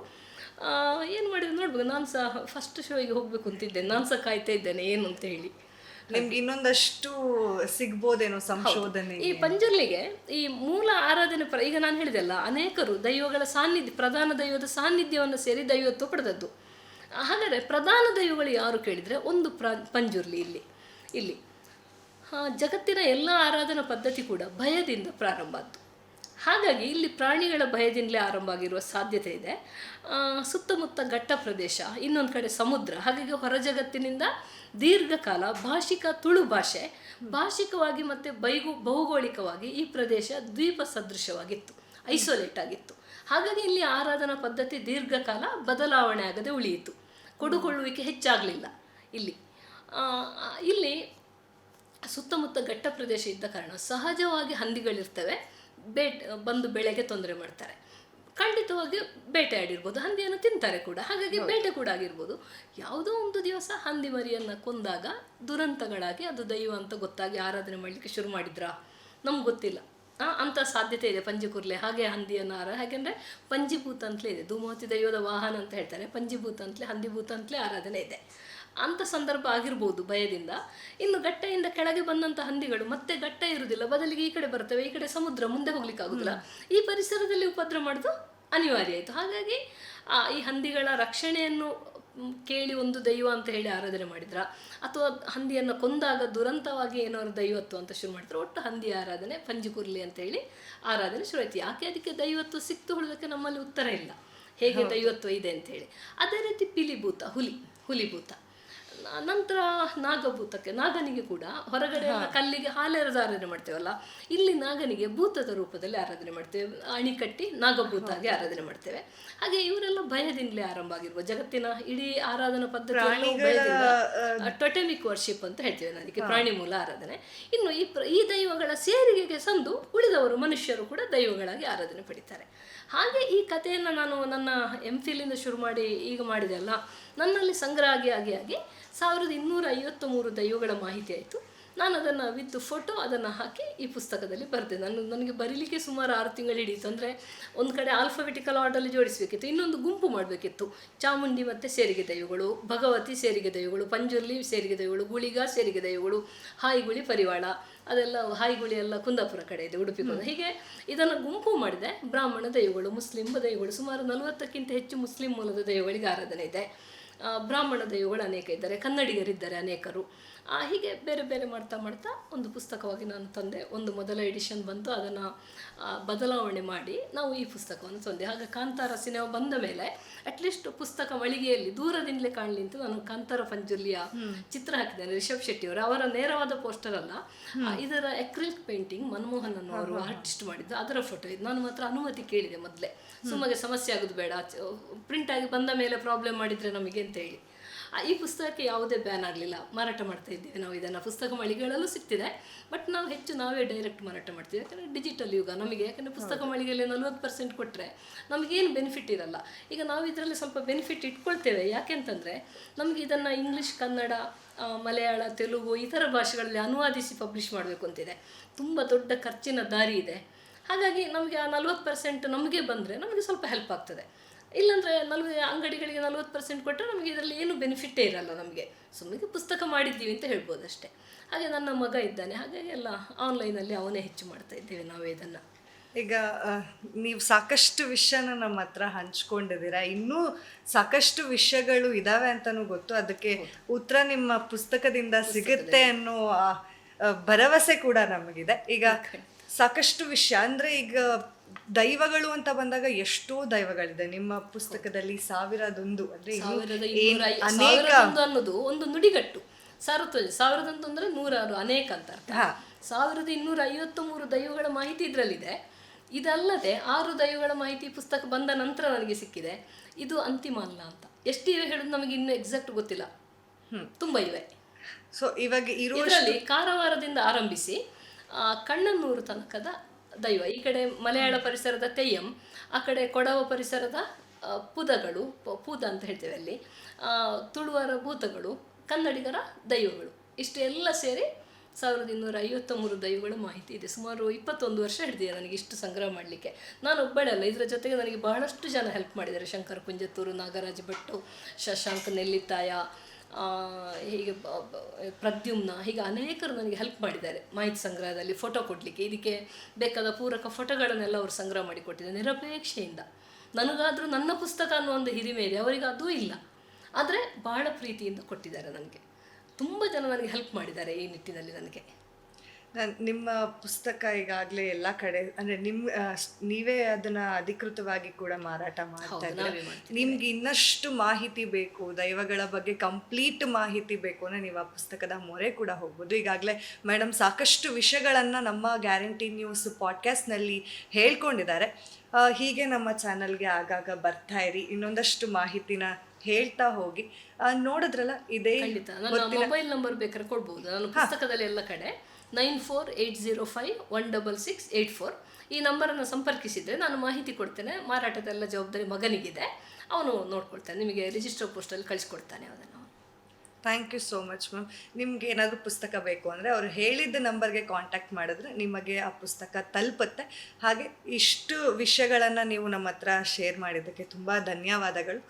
ಏನು ಮಾಡಿದ್ರು ನೋಡ್ಬೇಕು ನಾನು ಸಹ ಫಸ್ಟ್ ಶೋಗೆ ಹೋಗ್ಬೇಕು ಅಂತಿದ್ದೆ ನಾನು ಸಹ ಕಾಯ್ತಾ ಇದ್ದೇನೆ. ಏನು ಅಂತ ಹೇಳಿ. ನಿಮ್ಗೆ ಇನ್ನೊಂದಷ್ಟು ಸಿಗ್ಬೋದೇನೋ ಸಂಶೋಧನೆ ಈ ಪಂಜುರ್ಲಿಗೆ ಈ ಮೂಲ ಆರಾಧನೆ ಪ್ರ ಈಗ ನಾನು ಹೇಳಿದೆಲ್ಲ ಅನೇಕರು ದೈವಗಳ ಸಾನ್ನಿಧ್ಯ ಪ್ರಧಾನ ದೈವದ ಸಾನ್ನಿಧ್ಯವನ್ನು ಸೇರಿ ದೈವತ್ವ ಪಡೆದದ್ದು. ಹಾಗಾದರೆ ಪ್ರಧಾನ ದೈವಗಳು ಯಾರು ಕೇಳಿದರೆ ಒಂದು ಪ್ರ ಪಂಜುರ್ಲಿ ಇಲ್ಲಿ ಇಲ್ಲಿ. ಜಗತ್ತಿನ ಎಲ್ಲ ಆರಾಧನಾ ಪದ್ಧತಿ ಕೂಡ ಭಯದಿಂದ ಪ್ರಾರಂಭ ಆದ್ದು. ಹಾಗಾಗಿ ಇಲ್ಲಿ ಪ್ರಾಣಿಗಳ ಭಯದಿಂದಲೇ ಆರಂಭ ಆಗಿರುವ ಸಾಧ್ಯತೆ ಇದೆ. ಆ, ಸುತ್ತಮುತ್ತ ಘಟ್ಟ ಪ್ರದೇಶ ಇನ್ನೊಂದು ಕಡೆ ಸಮುದ್ರ ಹಾಗಾಗಿ ಹೊರ ಜಗತ್ತಿನಿಂದ ದೀರ್ಘಕಾಲ ಭಾಷಿಕ ತುಳು ಭಾಷೆ, ಭಾಷಿಕವಾಗಿ ಮತ್ತು ಬೈಗು, ಭೌಗೋಳಿಕವಾಗಿ ಈ ಪ್ರದೇಶ ದ್ವೀಪ ಸದೃಶವಾಗಿತ್ತು, ಐಸೋಲೇಟ್ ಆಗಿತ್ತು. ಹಾಗಾಗಿ ಇಲ್ಲಿ ಆರಾಧನಾ ಪದ್ಧತಿ ದೀರ್ಘಕಾಲ ಬದಲಾವಣೆ ಆಗದೆ ಉಳಿಯಿತು. ಕೊಡುಕೊಳ್ಳುವಿಕೆ ಹೆಚ್ಚಾಗಲಿಲ್ಲ ಇಲ್ಲಿ. ಇಲ್ಲಿ ಸುತ್ತಮುತ್ತ ಘಟ್ಟ ಪ್ರದೇಶ ಇದ್ದ ಕಾರಣ ಸಹಜವಾಗಿ ಹಂದಿಗಳಿರ್ತವೆ ಬೇಟ್ ಬಂದು ಬೆಳೆಗೆ ತೊಂದರೆ ಮಾಡ್ತಾರೆ. ಖಂಡಿತವಾಗಿ ಬೇಟೆಯಾಡಿರ್ಬೋದು ಹಂದಿಯನ್ನು ತಿಂತಾರೆ ಕೂಡ. ಹಾಗಾಗಿ ಬೇಟೆ ಕೂಡ ಆಗಿರ್ಬೋದು. ಯಾವುದೋ ಒಂದು ದಿವಸ ಹಂದಿ ಮರಿಯನ್ನು ಕೊಂದಾಗ ದುರಂತಗಳಾಗಿ ಅದು ದೈವ ಅಂತ ಗೊತ್ತಾಗಿ ಆರಾಧನೆ ಮಾಡಲಿಕ್ಕೆ ಶುರು ಮಾಡಿದ್ರಾ? ನಮ್ಗೆ ಗೊತ್ತಿಲ್ಲ. ಅಂಥ ಸಾಧ್ಯತೆ ಇದೆ ಪಂಜಿಕುರ್ಲೆ ಹಾಗೆ ಹಂದಿಯನ್ನು ಆರ ಹಾಗೆಂದರೆ ಪಂಜಿಭೂತ ಅಂತಲೇ ಇದೆ. ಧೂಮವತಿ ದೈವದ ವಾಹನ ಅಂತ ಹೇಳ್ತಾರೆ. ಪಂಜಿಭೂತ ಅಂತಲೇ ಹಂದಿಭೂತ ಅಂತಲೇ ಆರಾಧನೆ ಇದೆ. ಅಂಥ ಸಂದರ್ಭ ಆಗಿರ್ಬೋದು ಭಯದಿಂದ. ಇನ್ನು ಗಟ್ಟೆಯಿಂದ ಕೆಳಗೆ ಬಂದಂಥ ಹಂದಿಗಳು ಮತ್ತೆ ಗಟ್ಟ ಇರುವುದಿಲ್ಲ. ಬದಲಿಗೆ ಈ ಕಡೆ ಬರ್ತವೆ ಈ ಕಡೆ ಸಮುದ್ರ ಮುಂದೆ ಹೋಗ್ಲಿಕ್ಕೆ ಆಗುದಿಲ್ಲ. ಈ ಪರಿಸರದಲ್ಲಿ ಉಪದ್ರ ಮಾಡೋದು ಅನಿವಾರ್ಯ ಆಯಿತು. ಹಾಗಾಗಿ ಆ, ಈ ಹಂದಿಗಳ ರಕ್ಷಣೆಯನ್ನು ಕೇಳಿ ಒಂದು ದೈವ ಅಂತ ಹೇಳಿ ಆರಾಧನೆ ಮಾಡಿದ್ರ. ಅಥವಾ ಹಂದಿಯನ್ನು ಕೊಂದಾಗ ದುರಂತವಾಗಿ ಏನಾದ್ರು ದೈವತ್ವ ಅಂತ ಶುರು ಮಾಡಿದ್ರು. ಒಟ್ಟು ಹಂದಿ ಆರಾಧನೆ ಪಂಜಿಕುರ್ಲಿ ಅಂತ ಹೇಳಿ ಆರಾಧನೆ ಶುರು ಆಯ್ತು. ಯಾಕೆ ಅದಕ್ಕೆ ದೈವತ್ವ ಸಿಕ್ತು ಹುಡುಗಕ್ಕೆ ನಮ್ಮಲ್ಲಿ ಉತ್ತರ ಇಲ್ಲ. ಹೇಗೆ ದೈವತ್ವ ಇದೆ ಅಂತ ಹೇಳಿ. ಅದೇ ರೀತಿ ಪಿಲಿಭೂತ ಹುಲಿ ಹುಲಿಭೂತ. ನಂತರ ನಾಗಭೂತಕ್ಕೆ ನಾಗನಿಗೆ ಕೂಡ ಹೊರಗಡೆ ಕಲ್ಲಿಗೆ ಹಾಲೆರೆದು ಆರಾಧನೆ ಮಾಡ್ತೇವಲ್ಲ ಇಲ್ಲಿ ನಾಗನಿಗೆ ಭೂತದ ರೂಪದಲ್ಲಿ ಆರಾಧನೆ ಮಾಡ್ತೇವೆ ಅಣಿಕಟ್ಟಿ ನಾಗಭೂತ ಆಗಿ ಆರಾಧನೆ ಮಾಡ್ತೇವೆ. ಹಾಗೆ ಇವರೆಲ್ಲ ಭಯದಿಂದಲೇ ಆರಂಭ ಆಗಿರ್ಬೋದು ಜಗತ್ತಿನ ಇಡೀ ಆರಾಧನಾ ಪದ್ಧತಿ ಟೊಟೆಮಿಕ್ ವರ್ಷಿಪ್ ಅಂತ ಹೇಳ್ತೇವೆ ನನಗೆ ಅದಕ್ಕೆ ಪ್ರಾಣಿ ಮೂಲ ಆರಾಧನೆ. ಇನ್ನು ಈ ಪ್ರ- ಈ ದೈವಗಳ ಸೇರಿಗೆಗೆ ಸಂದು ಉಳಿದವರು ಮನುಷ್ಯರು ಕೂಡ ದೈವಗಳಾಗಿ ಆರಾಧನೆ ಪಡಿತಾರೆ. ಹಾಗೆ ಈ ಕಥೆಯನ್ನು ನಾನು ನನ್ನ ಎಂ ಫಿಲಿಂದ ಶುರು ಮಾಡಿ ಈಗ ಮಾಡಿದೆ ಅಲ್ಲ ನನ್ನಲ್ಲಿ ಸಂಗ್ರಹ ಆಗಿ ಆಗಿ ಆಗಿ ಸಾವಿರದ ಇನ್ನೂರ ಐವತ್ತ ಮೂರು ದೈವಗಳ ಮಾಹಿತಿ ಆಯಿತು. ನಾನು ಅದನ್ನು ವಿತ್ ಫೋಟೋ ಅದನ್ನು ಹಾಕಿ ಈ ಪುಸ್ತಕದಲ್ಲಿ ಬರೆದೆ. ನಾನು ನನಗೆ ಬರೀಲಿಕ್ಕೆ ಸುಮಾರು ಆರು ತಿಂಗಳು ಹಿಡಿಯಿತು ಅಂದರೆ ಒಂದು ಕಡೆ ಆಲ್ಫಾಬೆಟಿಕಲ್ ಆರ್ಡರ್ಲಿ ಜೋಡಿಸಬೇಕಿತ್ತು. ಇನ್ನೊಂದು ಗುಂಪು ಮಾಡಬೇಕಿತ್ತು. ಚಾಮುಂಡಿ ಮತ್ತು ಸೇರಿಗೆ ದೈವಗಳು ಭಗವತಿ ಸೇರಿಗೆ ದೈವಗಳು ಪಂಜುರ್ಲಿ ಸೇರಿಗೆ ದೈವಗಳು ಗುಳಿಗ ಸೇರಿಗೆ ದೈವಗಳು ಹಾಯಿಗುಳಿ ಪರಿವಾಳ ಅದೆಲ್ಲ ಹಾಯಿಗುಳಿ ಎಲ್ಲ ಕುಂದಾಪುರ ಕಡೆ ಇದೆ ಉಡುಪಿ ಹೀಗೆ ಇದನ್ನು ಗುಂಪು ಮಾಡಿದೆ. ಬ್ರಾಹ್ಮಣ ದೈವಗಳು ಮುಸ್ಲಿಂ ದೈವಗಳು ಸುಮಾರು ನಲವತ್ತಕ್ಕಿಂತ ಹೆಚ್ಚು ಮುಸ್ಲಿಂ ಮೂಲದ ದೈವಗಳಿಗೆ ಆರಾಧನೆ ಇದೆ. ಬ್ರಾಹ್ಮಣ ದೈವಗಳು ಅನೇಕ ಇದ್ದಾರೆ ಕನ್ನಡಿಗರಿದ್ದಾರೆ ಅನೇಕರು. ಹೀಗೆ ಬೇರೆ ಬೇರೆ ಮಾಡ್ತಾ ಮಾಡ್ತಾ ಒಂದು ಪುಸ್ತಕವಾಗಿ ನಾನು ತಂದೆ ಒಂದು ಮೊದಲ ಎಡಿಷನ್ ಬಂತು ಅದನ್ನು ಬದಲಾವಣೆ ಮಾಡಿ ನಾವು ಈ ಪುಸ್ತಕವನ್ನು ತಂದೆ. ಆಗ ಕಾಂತಾರ ಸಿನಿಮಾ ಬಂದ ಮೇಲೆ ಅಟ್ಲೀಸ್ಟ್ ಪುಸ್ತಕ ಮಳಿಗೆಯಲ್ಲಿ ದೂರದಿಂದಲೇ ಕಾಣಲಿ ಅಂತ ನಾನು ಕಾಂತಾರ ಪಂಜುಲಿಯ ಚಿತ್ರ ಹಾಕಿದ್ದೇನೆ ರಿಷಬ್ ಶೆಟ್ಟಿ ಅವರು ಅವರ ನೇರವಾದ ಪೋಸ್ಟರ್ ಅಲ್ಲ. ಇದರ ಎಕ್ರಿಲಿಕ್ ಪೇಂಟಿಂಗ್ ಮನಮೋಹನ್ ಅವರು ಆರ್ಟಿಸ್ಟ್ ಮಾಡಿದ್ದು. ಅದರ ಫೋಟೋ ಇದು. ನಾನು ಮಾತ್ರ ಅನುಮತಿ ಕೇಳಿದೆ ಮೊದಲೇ. ಸುಮ್ಮಗೆ ಸಮಸ್ಯೆ ಆಗೋದು ಬೇಡ. ಪ್ರಿಂಟ್ ಆಗಿ ಬಂದ ಮೇಲೆ ಪ್ರಾಬ್ಲಮ್ ಮಾಡಿದರೆ ನಮಗೆ ಅಂತ ಹೇಳಿ. ಈ ಪುಸ್ತಕಕ್ಕೆ ಯಾವುದೇ ಬ್ಯಾನ್ ಆಗಲಿಲ್ಲ. ಮಾರಾಟ ಮಾಡ್ತಾ ಇದ್ದೀವಿ ನಾವು ಇದನ್ನು. ಪುಸ್ತಕ ಮಳಿಗೆಗಳಲ್ಲೂ ಸಿಗ್ತಿದೆ ಬಟ್ ನಾವು ಹೆಚ್ಚು ನಾವೇ ಡೈರೆಕ್ಟ್ ಮಾರಾಟ ಮಾಡ್ತೀವಿ. ಯಾಕಂದರೆ ಡಿಜಿಟಲ್ ಯುಗ ನಮಗೆ. ಯಾಕಂದರೆ ಪುಸ್ತಕ ಮಳಿಗೆಯಲ್ಲಿ ನಲ್ವತ್ತು ಪರ್ಸೆಂಟ್ ಕೊಟ್ಟರೆ ನಮಗೇನು ಬೆನಿಫಿಟ್ ಇರಲ್ಲ. ಈಗ ನಾವು ಇದರಲ್ಲಿ ಸ್ವಲ್ಪ ಬೆನಿಫಿಟ್ ಇಟ್ಕೊಳ್ತೇವೆ. ಯಾಕೆಂತಂದರೆ ನಮಗೆ ಇದನ್ನು ಇಂಗ್ಲೀಷ್ ಕನ್ನಡ ಮಲಯಾಳ ತೆಲುಗು ಇತರ ಭಾಷೆಗಳಲ್ಲಿ ಅನುವಾದಿಸಿ ಪಬ್ಲಿಷ್ ಮಾಡಬೇಕು ಅಂತಿದೆ. ತುಂಬ ದೊಡ್ಡ ಖರ್ಚಿನ ದಾರಿ ಇದೆ. ಹಾಗಾಗಿ ನಮಗೆ ಆ ನಲ್ವತ್ತು ಪರ್ಸೆಂಟ್ ನಮಗೆ ಬಂದರೆ ನಮಗೆ ಸ್ವಲ್ಪ ಹೆಲ್ಪ್ ಆಗ್ತದೆ. ಇಲ್ಲಾಂದರೆ ನಲ್ವ ಅಂಗಡಿಗಳಿಗೆ ನಲ್ವತ್ತು ಪರ್ಸೆಂಟ್ ಕೊಟ್ಟರೆ ನಮಗೆ ಇದರಲ್ಲಿ ಏನು ಬೆನಿಫಿಟ್ಟೇ ಇರಲ್ಲ ನಮಗೆ. ಸುಮ್ಮನೆ ಪುಸ್ತಕ ಮಾಡಿದ್ದೀವಿ ಅಂತ ಹೇಳ್ಬೋದು ಅಷ್ಟೇ. ಹಾಗೆ ನನ್ನ ಮಗ ಇದ್ದಾನೆ ಹಾಗಾಗಿ ಎಲ್ಲ ಆನ್ಲೈನಲ್ಲಿ ಅವನೇ ಹೆಚ್ಚು ಮಾಡ್ತಾ ಇದ್ದೇವೆ ನಾವೇ ಇದನ್ನು. ಈಗ ನೀವು ಸಾಕಷ್ಟು ವಿಷಯನ ನಮ್ಮ ಹತ್ರ ಹಂಚ್ಕೊಂಡಿದ್ದೀರಾ. ಇನ್ನೂ ಸಾಕಷ್ಟು ವಿಷಯಗಳು ಇದಾವೆ ಅಂತಲೂ ಗೊತ್ತು. ಅದಕ್ಕೆ ಉತ್ತರ ನಿಮ್ಮ ಪುಸ್ತಕದಿಂದ ಸಿಗುತ್ತೆ ಅನ್ನೋ ಭರವಸೆ ಕೂಡ ನಮಗಿದೆ. ಈಗ ಸಾಕಷ್ಟು ವಿಷಯ ಅಂದರೆ ಈಗ ದೈವಗಳು ಅಂತ ಬಂದಾಗ ಎಷ್ಟೋ ದೈವಗಳಿದೆ. ನಿಮ್ಮ ಪುಸ್ತಕದಲ್ಲಿ ಸಾವಿರದೊಂದು ಅಂದ್ರೆ ಅನ್ನೋದು ಒಂದು ನುಡಿಗಟ್ಟು. ಸಾರ್ವತ್ರಿಕ ಸಾವಿರದೊಂದು ಅಂದ್ರೆ ನೂರಾರು ಅನೇಕ ಅಂತ ಅರ್ಥ. ಸಾವಿರದ ಇನ್ನೂರ ಐವತ್ತು ಮೂರು ದೈವಗಳ ಮಾಹಿತಿ ಇದರಲ್ಲಿದೆ. ಇದಲ್ಲದೆ ಆರು ದೈವಗಳ ಮಾಹಿತಿ ಪುಸ್ತಕ ಬಂದ ನಂತರ ನನಗೆ ಸಿಕ್ಕಿದೆ. ಇದು ಅಂತಿಮ ಅಲ್ಲ ಅಂತ. ಎಷ್ಟಿವೆ ಹೇಳೋದು ನಮಗೆ ಇನ್ನೂ ಎಕ್ಸಾಕ್ಟ್ ಗೊತ್ತಿಲ್ಲ. ತುಂಬ ಇವೆ. ಸೊ ಇವಾಗ ಇರುವಲ್ಲಿ ಇದರಲ್ಲಿ ಕಾರವಾರದಿಂದ ಆರಂಭಿಸಿ ಕಣ್ಣನ್ನೂರು ತನಕದ ದೈವ. ಈ ಕಡೆ ಮಲಯಾಳ ಪರಿಸರದ ತೆಯ್ಯಂ ಆ ಕಡೆ ಕೊಡವ ಪರಿಸರದ ಪುದಗಳು ಪುದ ಅಂತ ಹೇಳ್ತೇವೆ ಅಲ್ಲಿ. ತುಳುವರ ಭೂತಗಳು ಕನ್ನಡಿಗರ ದೈವಗಳು. ಇಷ್ಟೆಲ್ಲ ಸೇರಿ ಸಾವಿರದ ಇನ್ನೂರ ಐವತ್ತ ಮೂರು ದೈವಗಳ ಮಾಹಿತಿ ಇದೆ. ಸುಮಾರು ಇಪ್ಪತ್ತೊಂದು ವರ್ಷ ಹಿಡಿದಿದೆ ನನಗೆ ಇಷ್ಟು ಸಂಗ್ರಹ ಮಾಡಲಿಕ್ಕೆ. ನಾನು ಒಬ್ಬಳೇ ಅಲ್ಲ ಇದರ ಜೊತೆಗೆ ನನಗೆ ಬಹಳಷ್ಟು ಜನ ಹೆಲ್ಪ್ ಮಾಡಿದ್ದಾರೆ. ಶಂಕರ ಕುಂಜತ್ತೂರು ನಾಗರಾಜ ಭಟ್ಟು ಶಶಾಂಕ್ ನೆಲ್ಲಿತಾಯ ಹೀಗೆ ಪ್ರದ್ಯುಮ್ನ ಹೀಗೆ ಅನೇಕರು ನನಗೆ ಹೆಲ್ಪ್ ಮಾಡಿದ್ದಾರೆ ಮಾಹಿತಿ ಸಂಗ್ರಹದಲ್ಲಿ ಫೋಟೋ ಕೊಡಲಿಕ್ಕೆ. ಇದಕ್ಕೆ ಬೇಕಾದ ಪೂರಕ ಫೋಟೋಗಳನ್ನೆಲ್ಲ ಅವರು ಸಂಗ್ರಹ ಮಾಡಿ ಕೊಟ್ಟಿದ್ದಾರೆ ನಿರಪೇಕ್ಷೆಯಿಂದ. ನನಗಾದರೂ ನನ್ನ ಪುಸ್ತಕ ಅನ್ನೋ ಒಂದು ಹಿರಿಮೆ ಇದೆ ಅವರಿಗೆ ಅದೂ ಇಲ್ಲ. ಆದರೆ ಭಾಳ ಪ್ರೀತಿಯಿಂದ ಕೊಟ್ಟಿದ್ದಾರೆ ನನಗೆ. ತುಂಬ ಜನ ನನಗೆ ಹೆಲ್ಪ್ ಮಾಡಿದ್ದಾರೆ ಈ ನಿಟ್ಟಿನಲ್ಲಿ ನನಗೆ. ನಾನ್- ನಿಮ್ಮ ಪುಸ್ತಕ ಈಗಾಗಲೇ ಎಲ್ಲ ಕಡೆ ಅಂದ್ರೆ ನಿಮ್ಮ ನೀವೇ ಅದನ್ನ ಅಧಿಕೃತವಾಗಿ ಕೂಡ ಮಾರಾಟ ಮಾಡ್ತಾ ಇದ್ದೀರಿ? ನಿಮ್ಗೆ ಇನ್ನಷ್ಟು ಮಾಹಿತಿ ಬೇಕು ದೈವಗಳ ಬಗ್ಗೆ ಕಂಪ್ಲೀಟ್ ಮಾಹಿತಿ ಬೇಕು ಅಂದ್ರೆ ನೀವು ಆ ಪುಸ್ತಕದ ಮೊರೆ ಕೂಡ ಹೋಗ್ಬೋದು. ಈಗಾಗಲೇ ಮೇಡಮ್ ಸಾಕಷ್ಟು ವಿಷಯಗಳನ್ನು ನಮ್ಮ ಗ್ಯಾರಂಟಿ ನ್ಯೂಸ್ ಪಾಡ್ಕಾಸ್ಟ್ನಲ್ಲಿ ಹೇಳ್ಕೊಂಡಿದ್ದಾರೆ. ಹೀಗೆ ನಮ್ಮ ಚಾನಲ್ಗೆ ಆಗಾಗ ಬರ್ತಾ ಇರಿ. ಇನ್ನೊಂದಷ್ಟು ಮಾಹಿತಿನ ಹೇಳ್ತಾ ಹೋಗಿ ನೋಡಿದ್ರಲ್ಲ ಇದೇ ಮೊಬೈಲ್ ನಂಬರ್ ಬೇಕಾದ್ರೆ ಕೊಡ್ಬೋದು. ನಾನು ಪುಸ್ತಕದಲ್ಲಿ ಎಲ್ಲ ಕಡೆ nine four eight zero five one double six eight four ಈ ನಂಬರನ್ನು ಸಂಪರ್ಕಿಸಿದರೆ ನಾನು ಮಾಹಿತಿ ಕೊಡ್ತೇನೆ. ಮಾರಾಟದೆಲ್ಲ ಜವಾಬ್ದಾರಿ ಮಗನಿಗಿದೆ. ಅವನು ನೋಡ್ಕೊಳ್ತಾನೆ. ನಿಮಗೆ ರಿಜಿಸ್ಟರ್ ಪೋಸ್ಟಲ್ಲಿ ಕಳಿಸ್ಕೊಡ್ತಾನೆ ಅದನ್ನು thank you so much ma'am ನಿಮ್ಗೆ ಏನಾದರೂ ಪುಸ್ತಕ ಬೇಕು ಅಂದರೆ ಅವರು ಹೇಳಿದ್ದ ನಂಬರ್ಗೆ ಕಾಂಟ್ಯಾಕ್ಟ್ ಮಾಡಿದ್ರೆ ನಿಮಗೆ ಆ ಪುಸ್ತಕ ತಲುಪುತ್ತೆ. ಹಾಗೆ ಇಷ್ಟು ವಿಷಯಗಳನ್ನು ನೀವು ನಮ್ಮ ಹತ್ರ ಶೇರ್ ಮಾಡಿದ್ದಕ್ಕೆ ತುಂಬ ಧನ್ಯವಾದಗಳು.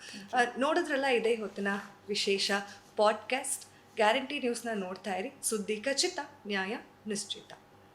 ನೋಡಿದ್ರಲ್ಲ ಇದೇ ಹೊತ್ತಿನ ವಿಶೇಷ ಪಾಡ್ಕ್ಯಾಸ್ಟ್ ಗ್ಯಾರಂಟಿ ನ್ಯೂಸ್ನ ನೋಡ್ತಾ ಇರಿ. ಸುದ್ದಿ ಖಚಿತ ನ್ಯಾಯ ನಿಶ್ಚಿತ.